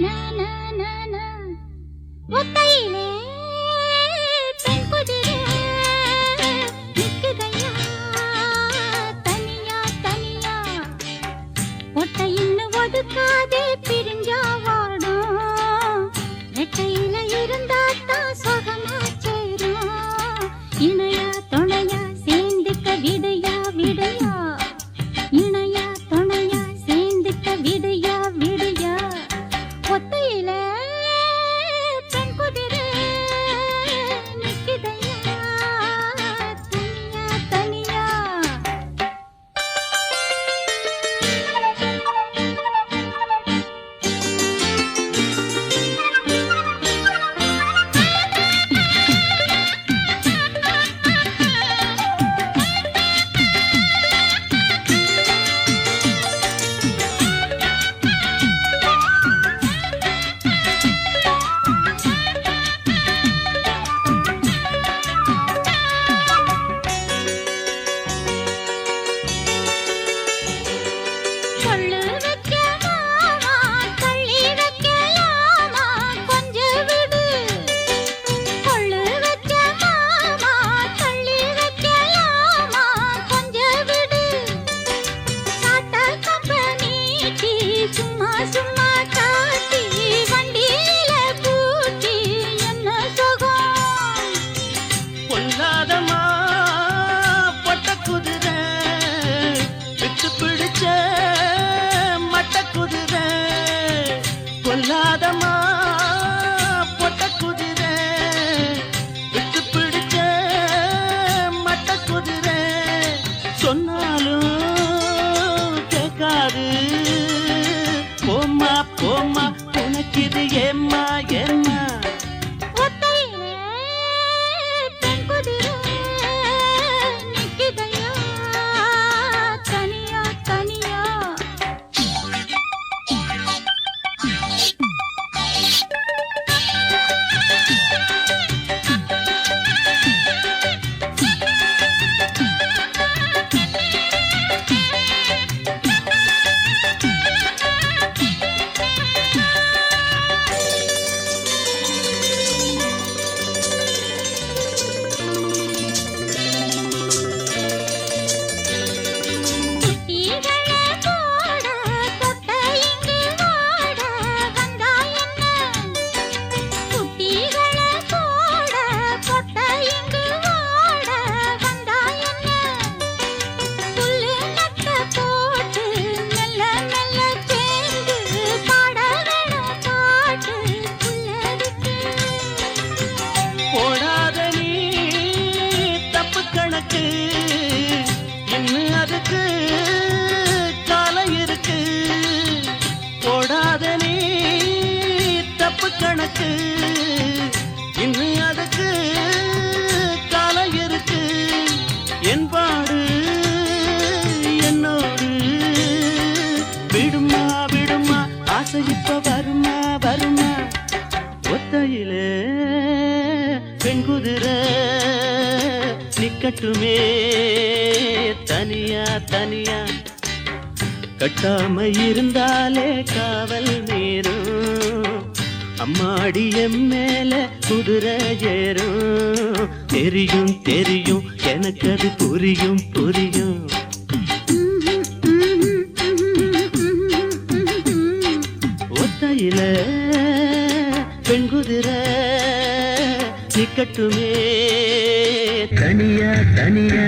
நா, நா, நா, நா. ஒத்தையிலே பெண் பொல்லாதமா பொட்ட குதிரை விட்டு பிடிச்ச மட்ட குதிரை. சொன்னாலும் கேட்காது. போமா போமா உனக்கு இது ஏம்மா ஏம்மா? இருக்கு. இன்னும் அதுக்கு காலம் இருக்கு. போடாத நீ தப்பு கணக்கு. இன்னும் அதுக்கு காலம் இருக்கு. என் பாடு என்னோடு. விடுமா விடுமா ஆசை இப்ப வருமா வருமா? ஒத்தையிலே பெண்குதிரை நிக்கட்டுமே. தனியா தனியா. கட்டாம இருந்தாலே காவல் மீறும் அம்மாடி மேல குதிரை ஏறும். தெரியும் தெரியும் எனக்கு அது புரியும் புரியும். ஒத்தையில பெண்குதிரை நிக்கட்டுமே தனியா தனியா.